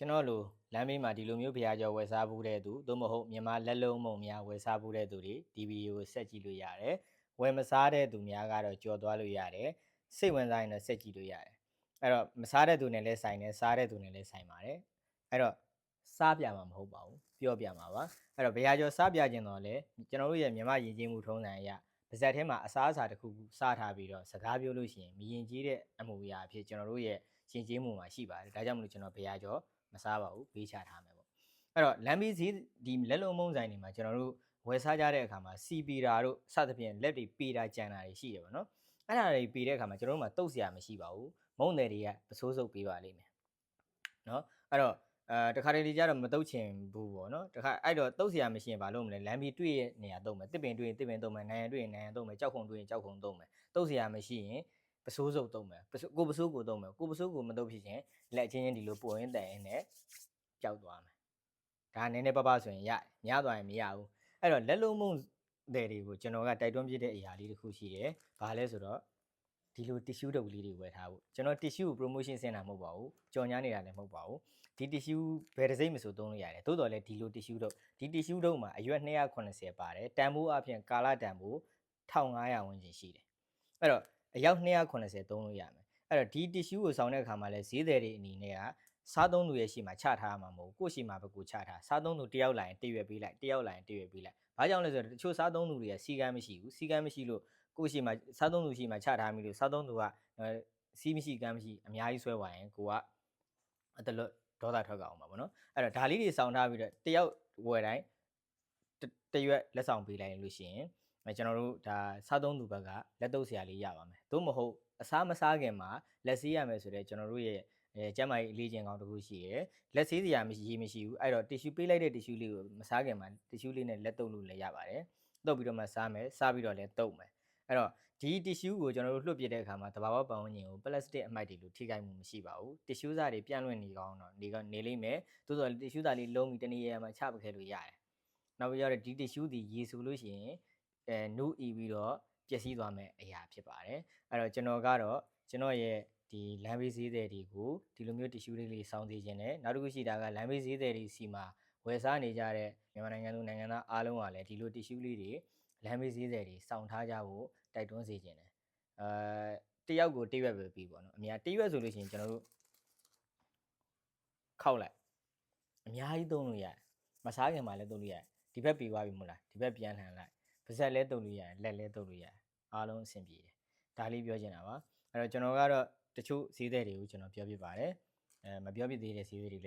ကျွန်တော်လိုလမ်းဘေးမှာဒီလိုမျိုးဖျားကြော်ဝယ်စားဘူးတဲ့သူသို့မဟုတ်မြန်မာလက်လုံးမုံများဝယ်စားဘူးတဲ့သူတွေဒီဗီဒီယိုကိုဆက်ကြည့်လို့ရတယ်ဝယ်မစားတဲ့သူများကတော့ကြော်သွားလို့ရတယ်စိတ်ဝင်စားရင်တော့ဆက်ကြည့်လို့ရတယ်အဲ့တော့မစားတဲ့သူနဲ့လည်းဆိုင်တယ်စားတဲ့သူနဲ့လည်းဆိုင်ပါတယ်အဲ့တော့စားပြမှာမဟုတ်ပါဘူးပြောပြမှာပါအဲ့တော့ဘရာကျော်စားပြခြင်းတော့လေကျွန်တော်တို့ရဲ့မြန်မာယဉ်ကျေးမှုထုံးစံအရပါဇက်ထဲမှာအစားအစာတစ်ခုခုစားထားပြီးတော့စကားပြောလို့ရှိရင်မြင်ကြီးတဲ့အမှုအရာအဖြစ်ကျွန်တော်တို့ရဲ့ယဉ်ကျေးမှုမှာရှိပါတယ်ဒါကြောင့်မလို့ကျွန်တော်ဘရာကျော် မစားပါဘူးဘေးချထားမယ်ပေါ့အဲ့တော့လမ်းဘေးဈေးဒီလက်လုံးမုံဆိုင်တွေမှာကျွန်တော်တို့ဝယ်စားကြတဲ့အခါမှာစီပီတာတို့စသဖြင့်လက်တွေပေတာကြံတာတွေရှိတယ်ပေါ့နော်အဲ့ဒါတွေပေတဲ့အခါမှာကျွန်တော်တို့မှာတုတ်စရာမရှိပါဘူးမုံတယ်တွေကပစိုးစုပ်ပေးပါလိမ့်မယ်နော်အဲ့တော့အဲတခါတလေကြတော့မတုတ်ချင်ဘူးပေါ့နော်တခါအဲ့တော့တုတ်စရာမရှိရင်ဘာလို့မလဲလမ်းပြီးတွေ့ရနေရတုတ်မယ်တစ်ပင်တွေ့ရင်တစ်ပင်တုတ်မယ်နိုင်ရတွေ့ရင်နိုင်ရတုတ်မယ်ကြောက်ခုံတွေ့ရင်ကြောက်ခုံတုတ်မယ်တုတ်စရာမရှိရင် ပစိုးစုပ်တုံးမယ်ပစိုးကိုပစိုးကိုတုံးမယ်ကိုပစိုးကိုမတုတ်ဖြစ်ရင်လက်ချင်းချင်းဒီလိုပို့ရင်းတန်ရင်းနဲ့ပျောက်သွားမယ်ဒါနည်းနည်းပပဆိုရင်ရတယ်များသွားရင်မရဘူးအဲ့တော့လက်လုံးမုံတဲ့တွေကိုကျွန်တော်ကတိုက်တွန်းပြတဲ့အရာလေးတစ်ခုရှိတယ်ဘာလဲဆိုတော့ဒီလို tissue တုပ်ကလေးတွေဝယ်ထားဖို့ကျွန်တော် tissue ကို promotion ဆင်းတာမဟုတ်ပါဘူးကြော်ညာနေတာလည်းမဟုတ်ပါဘူးဒီ tissue ဘယ်တစ်စိမ့်မဆိုသုံးလို့ရတယ်တိုးတော်လည်းဒီလို tissue တုပ်ဒီ tissue တုပ်မှာအရွက်280ပါတယ်တန်ဖိုးအပြင်ကာလတန်ဖိုး1500ဝန်းကျင်ရှိတယ်အဲ့တော့ အယောက်280သုံးလို့ရမယ်အဲ့တော့ဒီ tissue ကိုဆောင်းတဲ့အခါမှာလဲဈေးသည်တွေအနေနဲ့ကစားသုံးသူရဲ့ရှိမှာချထားမှာမဟုတ်ကိုယ့်ရှိမှာပဲကိုချထားစားသုံးသူတယောက်လာရင်တရွက်ပေးလိုက်တယောက်လာရင်တရွက်ပေးလိုက်ဘာကြောင့်လဲဆိုတော့တချို့စားသုံးသူတွေကစီကမ်းမရှိဘူးစီကမ်းမရှိလို့ကိုယ့်ရှိမှာစားသုံးသူရှိမှာချထားမိလို့စားသုံးသူကစီးမရှိကမ်းမရှိအများကြီးဆွဲသွားရင်ကိုကအတလွတ်ဒေါသထွက်ကြအောင်ပါဗောနော်အဲ့တော့ဒါလေးတွေစောင်းထားပြီးတော့တယောက်ဝယ်တိုင်းတရွက်လက်ဆောင်ပေးလိုက်လို့ရှိရင် ကျွန်တော်တို့ဒါစားသုံးသူဘက်ကလက်တုပ်ဆရာလေးရပါမယ်သို့မဟုတ်အစားမစားခင်မှာလက်ဆေးရမယ်ဆိုတော့ကျွန်တော်တို့ရဲ့အဲကျမ်းမာရေးအလေးချိန်ကောင်းတစ်ခုရှိရယ်လက်ဆေးစရာမရှိရေးမရှိဘူးအဲ့တော့ tissue ပေးလိုက်တဲ့ tissue လေးကိုမစားခင်မှာ tissue လေးနဲ့လက်တုပ်လို့လည်းရပါတယ်တုပ်ပြီးတော့မှစားမယ်စားပြီးတော့လည်းတုပ်မယ်အဲ့တော့ဒီ tissue ကိုကျွန်တော်တို့လွှတ်ပြတဲ့အခါမှာတဘာဝပတ်ဝန်းကျင်ကို plastic အမိုက်တွေလို့ထိခိုက်မှုမရှိပါဘူး tissue စာတွေပြန့်လွင့်နေကောင်းတော့နေကနေလိမ့်မယ်သို့တော် tissue စာလေးလုံးပြီးတနည်းရမှာချပခဲလို့ရတယ်နောက်ပြီးတော့ဒီ tissue ဒီရေဆိုလို့ရှိရင် အဲနုအီပြီးတော့ပျက်စီးသွားမယ်အရာဖြစ်ပါတယ်အဲ့တော့ကျွန်တော်ကတော့ကျွန်တော်ရဲ့ဒီလမ်းဘေးဈေးသည်တွေကိုဒီလိုမျိုး tissue လေးလေးစောင်းသေးခြင်းနဲ့နောက်တစ်ခုရှိတာကလမ်းဘေးဈေးသည်တွေစီမှာဝယ်စားနေကြတဲ့မြန်မာနိုင်ငံသူနိုင်ငံသားအားလုံးကလည်းဒီလို tissue လေးတွေလမ်းဘေးဈေးသည်တွေစောင်းထားကြဖို့တိုက်တွန်းစေခြင်းတယ်အဲတယောက်ကိုတရွက်ပဲပြီးပေါ့နော်အများတရွက်ဆိုလို့ရှိရင်ကျွန်တော်တို့ခောက်လိုက်အများကြီးသုံးလို့ရတယ်မစားခင်မှာလည်းသုံးလို့ရတယ်ဒီဘက်ပြီးသွားပြီမို့လားဒီဘက်ပြန်လှန်လိုက် ပါဇက်လဲသုံးလို့ရတယ်လက်လဲသုံးလို့ရတယ်အားလုံးအဆင်ပြေတယ်ဒါလေးပြောချင်တာပါအဲ့တော့ကျွန်တော်ကတော့တချို့ဈေးသည်တွေကိုကျွန်တော်ပြောပြပါတယ်အဲမပြောပြသေးတဲ့ဈေးသည်တွေ